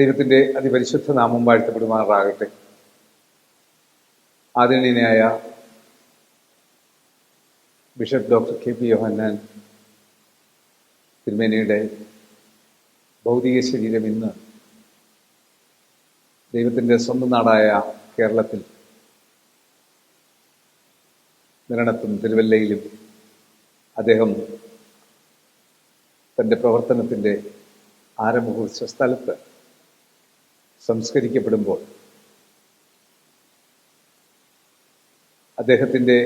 ദൈവത്തിന്റെ അതിപരിശുദ്ധ നാമം വാഴ്ത്തപ്പെടുമാറാകട്ടെ. ആദരണീയനായ bishop doctor K P Yohannan തിരുമേനയുടെ ഭൗതിക ശരീരം ഇന്ന് ദൈവത്തിന്റെ സ്വന്തം നാടായ കേരളത്തിൽ നിരണത്തും തിരുവല്ലയിലും അദ്ദേഹം തന്റെ പ്രവർത്തനത്തിന്റെ ആരംഭ സ്ഥലത്ത് സംസ്കരിക്കപ്പെടുമ്പോൾ അദ്ദേഹത്തിന്റെ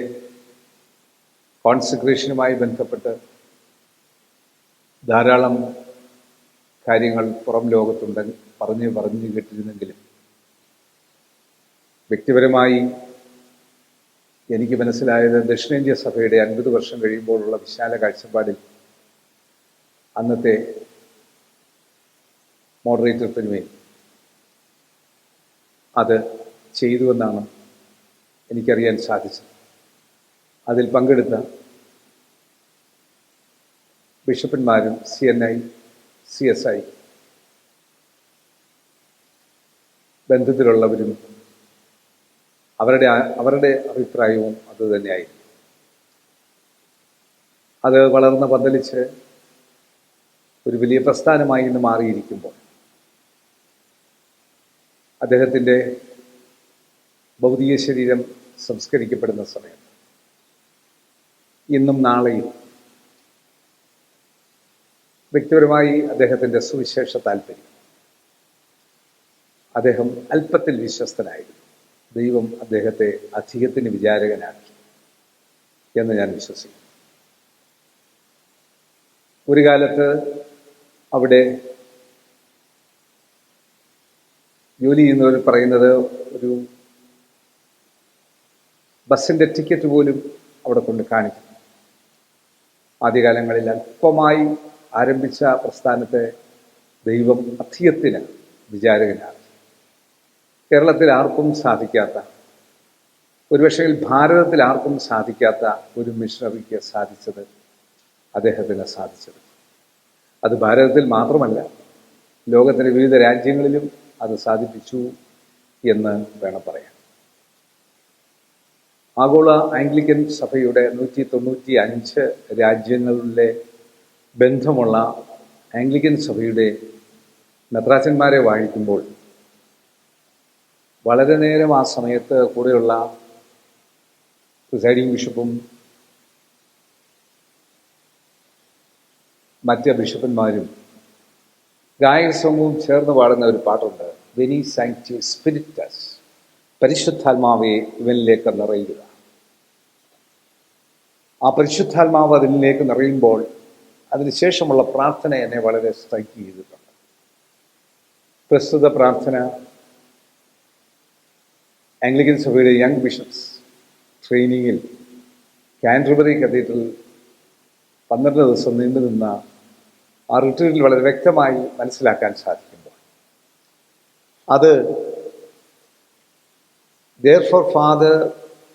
കോൺസെൻട്രേഷനുമായി ബന്ധപ്പെട്ട് ധാരാളം കാര്യങ്ങൾ പുറം ലോകത്തുണ്ട് പറഞ്ഞ് പറഞ്ഞു കേട്ടിരുന്നെങ്കിലും വ്യക്തിപരമായി എനിക്ക് മനസ്സിലായത് ദക്ഷിണേന്ത്യ സഭയുടെ അൻപത് വർഷം കഴിയുമ്പോഴുള്ള വിശാല കാഴ്ചപ്പാടിൽ അന്നത്തെ മോഡറേറ്റർ തിരുമേനി അത് ചെയ്തുവെന്നാണ് എനിക്കറിയാൻ സാധിച്ചത്. അതിൽ പങ്കെടുത്ത ബിഷപ്പന്മാരും C N I C S I ബന്ധത്തിലുള്ളവരും അവരുടെ അവരുടെ അഭിപ്രായവും അതുതന്നെയായിരുന്നു അത് വളർന്ന് പന്തലിച്ച് ഒരു വലിയ പ്രസ്ഥാനമായി ഇന്ന് മാറിയിരിക്കുമ്പോൾ അദ്ദേഹത്തിന്റെ ഭൗതിക ശരീരം സംസ്കരിക്കപ്പെടുന്ന സമയം. ഇന്നും നാളെയും വ്യക്തിപരമായി അദ്ദേഹത്തിന്റെ സുവിശേഷ താല്പര്യം. അദ്ദേഹം അല്പത്തിൽ വിശ്വസ്തനായിരുന്നു. ദൈവം അദ്ദേഹത്തെ അധികത്തിന് വിചാരകനാക്കി എന്ന് ഞാൻ വിശ്വസിക്കുന്നു. ഒരു കാലത്ത് അവിടെ ജോലി ചെയ്യുന്നവർ പറയുന്നത് ഒരു ബസ്സിന്റെ ടിക്കറ്റ് പോലും അവിടെ കൊണ്ട് കാണിക്കും. ആദ്യകാലങ്ങളിൽ അല്പമായി ആരംഭിച്ച പ്രസ്ഥാനത്തെ ദൈവം അധികത്തിന് വിചാരകനാണ് കേരളത്തിൽ ആർക്കും സാധിക്കാത്ത ഒരുപക്ഷെ ഭാരതത്തിൽ ആർക്കും സാധിക്കാത്ത ഒരു മിഷണറിക്ക് സാധിച്ചത് അദ്ദേഹത്തിന് സാധിച്ചത്. അത് ഭാരതത്തിൽ മാത്രമല്ല ലോകത്തിന്റെ വിവിധ രാജ്യങ്ങളിലും അത് സാധിപ്പിച്ചു എന്ന് വേണം പറയാൻ. ആഗോള ആംഗ്ലിക്കൻ സഭയുടെ നൂറ്റി തൊണ്ണൂറ്റി അഞ്ച് രാജ്യങ്ങളിലെ ബന്ധമുള്ള ആംഗ്ലിക്കൻ സഭയുടെ മെത്രാച്ചന്മാരെ വാഴിക്കുമ്പോൾ വളരെ നേരം ആ സമയത്ത് കൂടെയുള്ള പ്രിസൈഡിംഗ് ബിഷപ്പും മറ്റ് ബിഷപ്പന്മാരും ഗായക സംഘവും ചേർന്ന് പാടുന്ന ഒരു പാട്ടുണ്ട്. വെനി സാങ്ക്ടി സ്പിരിറ്റസ് പരിശുദ്ധാത്മാവെ ഇവനിലേക്ക് നിറയുക. ആ പരിശുദ്ധാത്മാവ് അതിലേക്ക് നിറയുമ്പോൾ അതിനുശേഷമുള്ള പ്രാർത്ഥന എന്നെ വളരെ സ്ട്രൈക്ക് ചെയ്തിട്ടുണ്ട്. പ്രസ്തുത പ്രാർത്ഥന ആംഗ്ലിക്കൻ സഭയുടെ യങ് ബിഷപ്സ് ട്രെയിനിങ്ങിൽ കാൻഡ്രബറി കത്തീഡ്രൽ പന്ത്രണ്ട് ദിവസം നീണ്ടു നിന്ന ആ റിട്രീറ്റിൽ വളരെ വ്യക്തമായി മനസ്സിലാക്കാൻ സാധിക്കുമ്പോൾ അത് ദർ ഫോർ ഫാദർ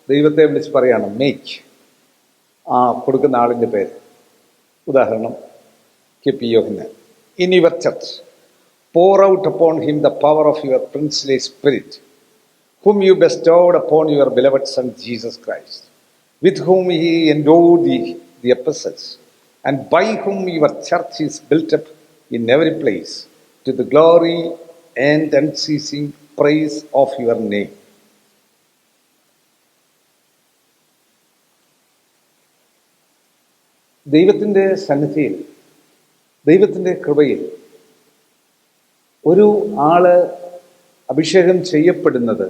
ദൈവത്തെ വിളിച്ച് പറയാണ് മേക്ക് ആ കൊടുക്കുന്ന ആളിന്റെ പേര് ഉദാഹരണം K P Yohannan in your church pour out upon him the power of your princely spirit whom you bestowed upon your beloved Son Jesus Christ, with whom he endowed the, the epistles, and by whom your church is built up in every place to the glory and unceasing praise of your name. ദൈവത്തിന്റെ സന്നിധിയിൽ ദൈവത്തിന്റെ കൃപയിൽ ഒരു ആൾ അഭിഷേകം ചെയ്യപ്പെടുന്നത്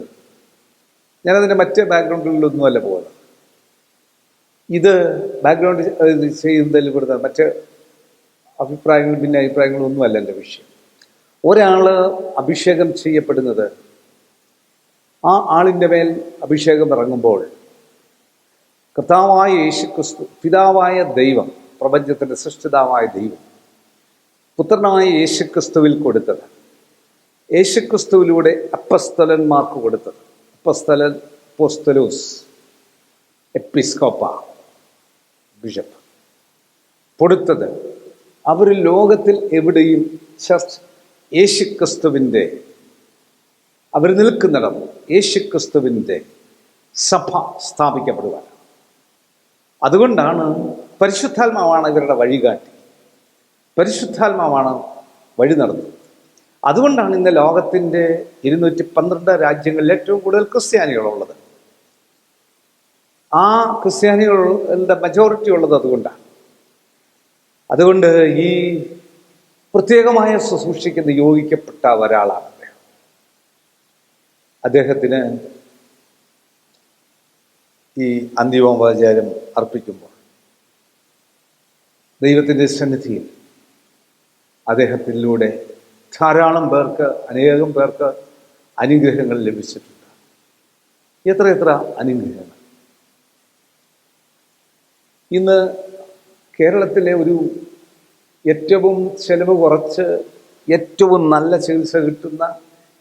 ഞാനതിന്റെ മറ്റ് ബാക്ക്ഗ്രൗണ്ടുകളിലൊന്നുമല്ല പോകുന്നത് ഇത് ബാക്ക്ഗ്രൗണ്ട് ചെയ്യുന്നതിൽ ഇവിടുന്ന് മറ്റ് അഭിപ്രായങ്ങളും പിന്നെ അഭിപ്രായങ്ങളും ഒന്നുമല്ല എന്റെ വിഷയം ഒരാൾ അഭിഷേകം ചെയ്യപ്പെടുന്നത് ആ ആളിന്റെ മേൽ അഭിഷേകം ഇറങ്ങുമ്പോൾ കർത്താവായ യേശു ക്രിസ്തു പിതാവായ ദൈവം പ്രപഞ്ചത്തിന്റെ സൃഷ്ടിതാവായ ദൈവം പുത്രനായ യേശുക്രിസ്തുവിൽ കൊടുത്തത്. യേശുക്രിസ്തുവിലൂടെ അപ്പസ്തലന്മാർക്ക് കൊടുത്തത്. അപ്പസ്തലൻ പോസ്തലൂസ് എപ്പിസ്കോപ്പ ബിഷപ്പ്. കൊടുത്തത്. അവർ ലോകത്തിൽ എവിടെയും ചർച്ച് യേശുക്രിസ്തുവിന്റെ അവർ നിൽക്കുന്നിടം യേശുക്രിസ്തുവിന്റെ സഭ സ്ഥാപിക്കപ്പെടുവാൻ. അതുകൊണ്ടാണ് പരിശുദ്ധാത്മാവാണ് ഇവരുടെ വഴികാട്ടി. പരിശുദ്ധാത്മാവാണ് വഴി നടന്നത്. അതുകൊണ്ടാണ് ഇന്ന് ലോകത്തിന്റെ ഇരുന്നൂറ്റി പന്ത്രണ്ട് രാജ്യങ്ങളിൽ ഏറ്റവും കൂടുതൽ ക്രിസ്ത്യാനികളുള്ളത്. ആ ക്രിസ്ത്യാനികളുടെ മെജോറിറ്റി ഉള്ളത് അതുകൊണ്ടാണ്. അതുകൊണ്ട് ഈ പ്രത്യേകമായ ശുശ്രൂഷയ്ക്ക് നിയോഗിക്കപ്പെട്ട ഒരാളാണ് അദ്ദേഹം. അദ്ദേഹത്തിന് ഈ അന്തിമോപചാരം അർപ്പിക്കുമ്പോൾ ദൈവത്തിന്റെ സന്നിധിയിൽ അദ്ദേഹത്തിലൂടെ ധാരാളം പേർക്ക് അനേകം പേർക്ക് അനുഗ്രഹങ്ങൾ ലഭിച്ചിട്ടുണ്ട്. എത്ര എത്ര അനുഗ്രഹങ്ങൾ. ഇന്ന് കേരളത്തിലെ ഒരു ഏറ്റവും ചെലവ് കുറച്ച് ഏറ്റവും നല്ല ചികിത്സ കിട്ടുന്ന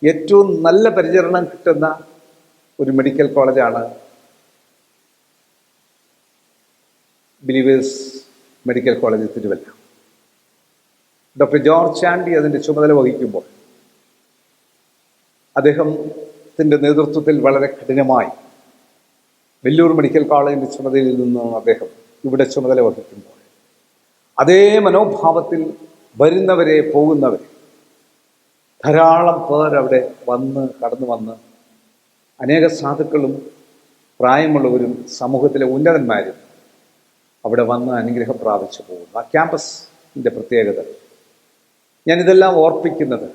ഏറ്റവും നല്ല പരിചരണം കിട്ടുന്ന ഒരു മെഡിക്കൽ കോളേജാണ് believers medical college Thiruvalla. Doctor George Chandy അതിന്റെ ചുമതല വഹിക്കുമ്പോൾ അദ്ദേഹത്തിന്റെ നേതൃത്വത്തിൽ വളരെ കഠിനമായി. വെല്ലൂർ മെഡിക്കൽ കോളേജിന്റെ ചുമതലയിൽ നിന്ന് അദ്ദേഹം ഇവിടെ ചുമതല വഹിക്കുമ്പോൾ അതേ മനോഭാവത്തിൽ വരുന്നവരെ പോകുന്നവരെ ധാരാളം പേർ അവിടെ വന്ന് കടന്നു വന്ന് അനേക സാധുക്കളും പ്രായമുള്ളവരും സമൂഹത്തിലെ ഉന്നതന്മാരും അവിടെ വന്ന് അനുഗ്രഹം പ്രാപിച്ചു പോകുന്നു. ആ ക്യാമ്പസിന്റെ പ്രത്യേകത. ഞാനിതെല്ലാം ഓർപ്പിക്കുന്നത്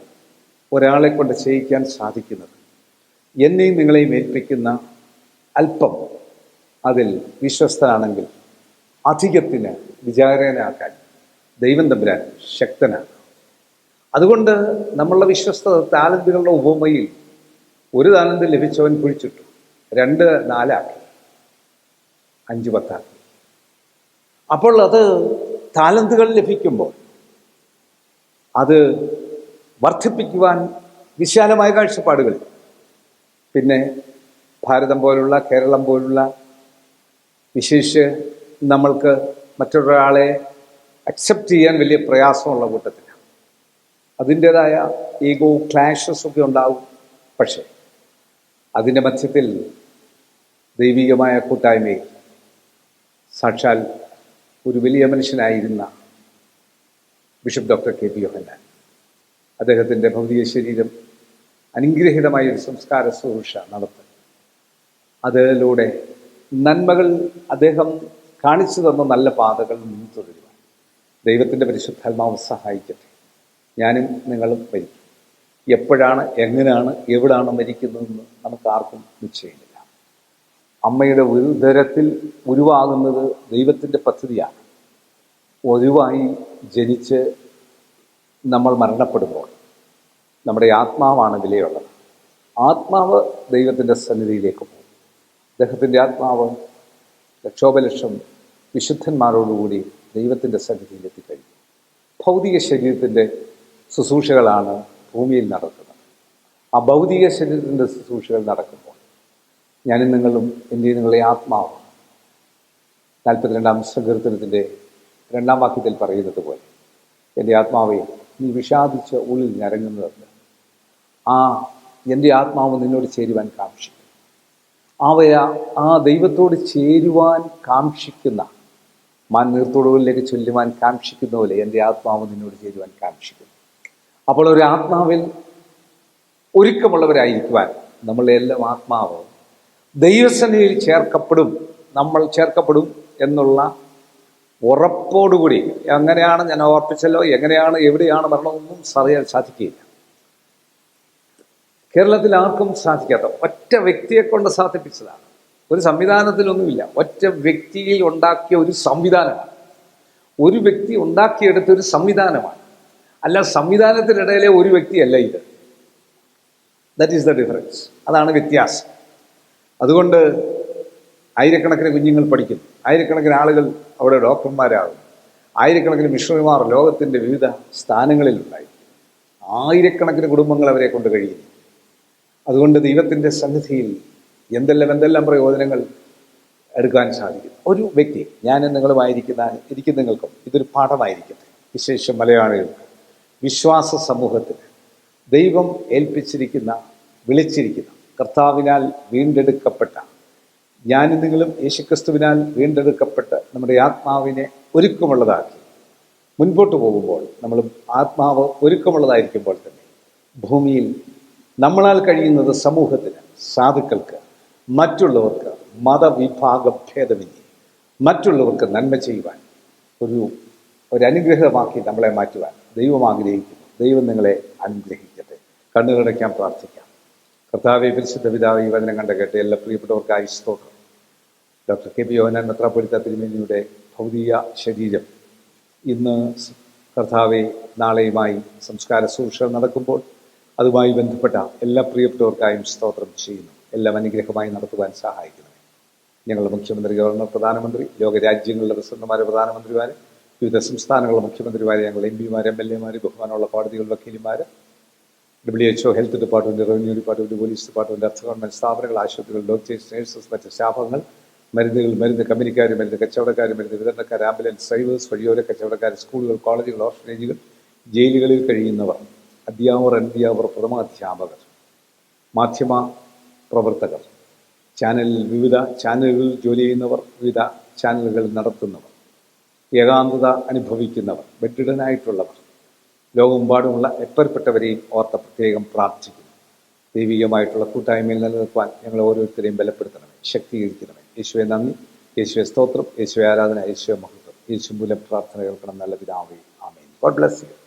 ഒരാളെ കൊണ്ട് ചെയ്യിക്കാൻ സാധിക്കുന്നത്. എന്നെയും നിങ്ങളെയും ഏൽപ്പിക്കുന്ന അല്പം അതിൽ വിശ്വസ്തനാണെങ്കിൽ അധികത്തിന് വിചാരനാക്കാൻ ദൈവം തമ്പുരാൻ ശക്തനാണ്. അതുകൊണ്ട് നമ്മളുടെ വിശ്വസ്ത താലന്തുകളുടെ ഉപമയിൽ ഒരു താലന്ത് ലഭിച്ചവൻ കുഴിച്ചിട്ടു. രണ്ട് നാലാക്കി. അഞ്ച് പത്താക്കി. അപ്പോൾ അത് താലന്തുകൾ ലഭിക്കുമ്പോൾ അത് വർദ്ധിപ്പിക്കുവാൻ വിശാലമായ കാഴ്ചപ്പാടുകൾ. പിന്നെ ഭാരതം പോലുള്ള കേരളം പോലുള്ള വിശേഷിച്ച് നമ്മൾക്ക് മറ്റൊരാളെ അക്സെപ്റ്റ് ചെയ്യാൻ വലിയ പ്രയാസമുള്ള കൂട്ടത്തിലാണ്. അതിന്റെതായ ഈഗോ ക്ലാഷസ് ഒക്കെ ഉണ്ടാവും. പക്ഷേ അതിന്റെ മധ്യത്തിൽ ദൈവികമായ കൂട്ടായ്മയിൽ സാക്ഷാൽ ഒരു വലിയ മനുഷ്യനായിരുന്ന bishop doctor K P Yohannan. അദ്ദേഹത്തിന്റെ ഭൗതിക ശരീരം അനുഗ്രഹീതമായ ഒരു സംസ്കാര ശുശ്രൂഷ നടത്തി അതിലൂടെ നന്മകൾ അദ്ദേഹം കാണിച്ചു തന്ന നല്ല പാതകൾ മുൻതുടരുവാൻ ദൈവത്തിന്റെ പരിശുദ്ധാത്മാവ് സഹായിക്കട്ടെ. ഞാനും നിങ്ങളും മരിക്കും. എപ്പോഴാണ് എങ്ങനെയാണ് എവിടാണ് മരിക്കുന്നതെന്ന് നമുക്ക് ആർക്കും നിശ്ചയമില്ല. അമ്മയുടെ ഉദരത്തിൽ ഉരുവാകുന്നത് ദൈവത്തിന്റെ പദ്ധതിയാണ്. ഒരുവായി ജനിച്ച് നമ്മൾ മരണപ്പെടുമ്പോൾ നമ്മുടെ ആത്മാവാണ് വിലയുള്ളത് ആത്മാവ് ദൈവത്തിന്റെ സന്നിധിയിലേക്ക് പോകും. അദ്ദേഹത്തിന്റെ ആത്മാവ് ലക്ഷോപലക്ഷം വിശുദ്ധന്മാരോടുകൂടി ദൈവത്തിന്റെ സന്നിധിയിൽ എത്തിക്കഴിഞ്ഞു. ഭൗതിക ശരീരത്തിന്റെ ശുശ്രൂഷകളാണ് ഭൂമിയിൽ നടക്കുന്നത്. ആ ഭൗതിക ശരീരത്തിന്റെ ശുശ്രൂഷകൾ നടക്കുമ്പോൾ ഞാനും നിങ്ങളും എന്റെ നിങ്ങളെ ആത്മാവ്. നാൽപ്പത്തിരണ്ടാം സങ്കീർത്തനത്തിന്റെ രണ്ടാം വാക്യത്തിൽ പറയുന്നത് പോലെ എന്റെ ആത്മാവെ നീ വിഷാദിച്ച ഉള്ളിൽ ഞരങ്ങുന്നതെന്ന് ആ എന്റെ ആത്മാവ് നിന്നോട് ചേരുവാൻ കാക്ഷിക്കും അവയ ആ ദൈവത്തോട് ചേരുവാൻ കാക്ഷിക്കുന്ന മാൻ നീർത്തോടുകളിലേക്ക് ചൊല്ലുവാൻ കാക്ഷിക്കുന്ന പോലെ എന്റെ ആത്മാവ് നിന്നോട് ചേരുവാൻ കാക്ഷിക്കുന്നു. അപ്പോൾ ഒരു ആത്മാവിൽ ഒരുക്കമുള്ളവരായിരിക്കുവാൻ നമ്മളുടെ എല്ലാം ആത്മാവ് ദൈവസന്നിധിയിൽ ചേർക്കപ്പെടും നമ്മൾ ചേർക്കപ്പെടും എന്നുള്ള ഉറപ്പോടുകൂടി എങ്ങനെയാണ് ഞാൻ ഓർപ്പിച്ചല്ലോ എങ്ങനെയാണ് എവിടെയാണ് മരണമെന്നും അറിയാൻ സാധിക്കുകയില്ല. കേരളത്തിൽ ആർക്കും സാധിക്കാത്ത ഒറ്റ വ്യക്തിയെ കൊണ്ട് സാധിപ്പിച്ചതാണ്. ഒരു സംവിധാനത്തിലൊന്നുമില്ല. ഒറ്റ വ്യക്തിയിൽ ഉണ്ടാക്കിയ ഒരു സംവിധാനമാണ്. ഒരു വ്യക്തി ഉണ്ടാക്കിയെടുത്ത ഒരു സംവിധാനമാണ്. അല്ല സംവിധാനത്തിനിടയിലെ ഒരു വ്യക്തിയല്ല ഇത്. ദറ്റ് ഈസ് ദ ഡിഫറൻസ് അതാണ് വ്യത്യാസം. അതുകൊണ്ട് ആയിരക്കണക്കിന് കുഞ്ഞുങ്ങൾ പഠിക്കുന്നു. ആയിരക്കണക്കിന് ആളുകൾ അവിടെ ഡോക്ടർമാരാകും ആയിരക്കണക്കിന് മിഷണറിമാർ ലോകത്തിന്റെ വിവിധ സ്ഥാനങ്ങളിലുണ്ടായി. ആയിരക്കണക്കിന് കുടുംബങ്ങൾ അവരെ കൊണ്ട് കഴിയുന്നു. അതുകൊണ്ട് ദൈവത്തിന്റെ സന്നിധിയിൽ എന്തെല്ലാം എന്തെല്ലാം പ്രയോജനങ്ങൾ എടുക്കാൻ സാധിക്കും? ഒരു വ്യക്തി ഞാൻ നിങ്ങളുമായിരിക്കുന്ന ഇരിക്കുന്ന നിങ്ങൾക്കും ഇതൊരു പാഠമായിരിക്കട്ടെ. വിശേഷം മലയാളികൾക്ക് വിശ്വാസ സമൂഹത്തിന് ദൈവം ഏൽപ്പിച്ചിരിക്കുന്ന വിളിച്ചിരിക്കുന്ന കർത്താവിനാൽ വീണ്ടെടുക്കപ്പെട്ട ഞാനും നിങ്ങളും യേശുക്രിസ്തുവിനാൽ വീണ്ടെടുക്കപ്പെട്ട് നമ്മുടെ ആത്മാവിനെ ഒരുക്കമുള്ളതാക്കി മുൻപോട്ട് പോകുമ്പോൾ നമ്മൾ ആത്മാവ് ഒരുക്കമുള്ളതായിരിക്കുമ്പോൾ തന്നെ ഭൂമിയിൽ നമ്മളാൽ കഴിയുന്നത് സമൂഹത്തിന് സാധുക്കൾക്ക് മറ്റുള്ളവർക്ക് മതവിഭാഗ ഭേദമില്ല മറ്റുള്ളവർക്ക് നന്മ ചെയ്യുവാൻ ഒരു ഒരു അനുഗ്രഹമാക്കി നമ്മളെ മാറ്റുവാൻ ദൈവം ആഗ്രഹിക്കുന്നു. ദൈവം നിങ്ങളെ അനുഗ്രഹിക്കട്ടെ. കണ്ണുകളടയ്ക്കാൻ പ്രാർത്ഥിക്കാം. കർത്താവെ പരിശുദ്ധ പിതാവ് ഈ വചനം കണ്ട കേട്ട് എല്ലാ പ്രിയപ്പെട്ടവർക്കായി സ്തോത്രം. ഡോക്ടർ കെ പി യോഹനാൻ മെത്രാപ്പൊലിത്ത തിരുമേനിയുടെ ഭൗതിക ശരീരം ഇന്ന് കർത്താവെ നാളെയുമായി സംസ്കാര സൂക്ഷ നടക്കുമ്പോൾ അതുമായി ബന്ധപ്പെട്ട എല്ലാ പ്രിയപ്പെട്ടവർക്കായും സ്തോത്രം ചെയ്യുന്നു. എല്ലാം അനുഗ്രഹമായി നടത്തുവാൻ സഹായിക്കുന്നത് ഞങ്ങളുടെ മുഖ്യമന്ത്രി ഗവർണർ പ്രധാനമന്ത്രി ലോകരാജ്യങ്ങളുടെ പ്രസിഡന്റുമാരെ പ്രധാനമന്ത്രിമാരെ വിവിധ സംസ്ഥാനങ്ങളുടെ മുഖ്യമന്ത്രിമാരെ ഞങ്ങൾ എം പിമാർ എം എൽ എമാർ ബഹുമാനമുള്ള കോടതികളുടെ വക്കീലിമാർ W H O health department revenue department police department അർത്ഥ ഗവൺമെന്റ് സ്ഥാപനങ്ങൾ ആശുപത്രികൾ ഡോക്ടേഴ്സ് നഴ്സസ് മറ്റ് സ്റ്റാഫുകൾ മരുന്നുകൾ മരുന്ന് കമ്പനിക്കാർ മരുന്ന് കച്ചവടക്കാർ മരുന്ന് വിതരണക്കാർ ആംബുലൻസ് ഡ്രൈവേഴ്സ് വഴിയോര കച്ചവടക്കാർ സ്കൂളുകൾ കോളേജുകൾ ഓർഫനേജുകൾ ജയിലുകളിൽ കഴിയുന്നവർ അധ്യാപകർ അധ്യാപകർ പ്രഥമാധ്യാപകർ മാധ്യമ പ്രവർത്തകർ. ചാനലിൽ വിവിധ ചാനലുകളിൽ ജോലി ചെയ്യുന്നവർ വിവിധ ചാനലുകൾ നടത്തുന്നവർ. ഏകാന്തത അനുഭവിക്കുന്നവർ ബെഡിഡനായിട്ടുള്ളവർ ലോകമെമ്പാടുമുള്ള എപ്പേർപ്പെട്ടവരെയും ഓർത്ത പ്രത്യേകം പ്രാർത്ഥിക്കുന്നു. ദൈവികമായിട്ടുള്ള കൂട്ടായ്മയിൽ നിലനിൽക്കുവാൻ ഞങ്ങൾ ഓരോരുത്തരെയും ബലപ്പെടുത്തണമേ ശക്തീകരിക്കണമേ. യേശുവെ നന്ദി. യേശുവെ സ്തോത്രം. യേശുവെ ആരാധന. യേശുവെ മഹത്വം. യേശു മൂലം പ്രാർത്ഥന കേൾക്കണം. നല്ല പിതാവേ. ആമേൻ. God bless you.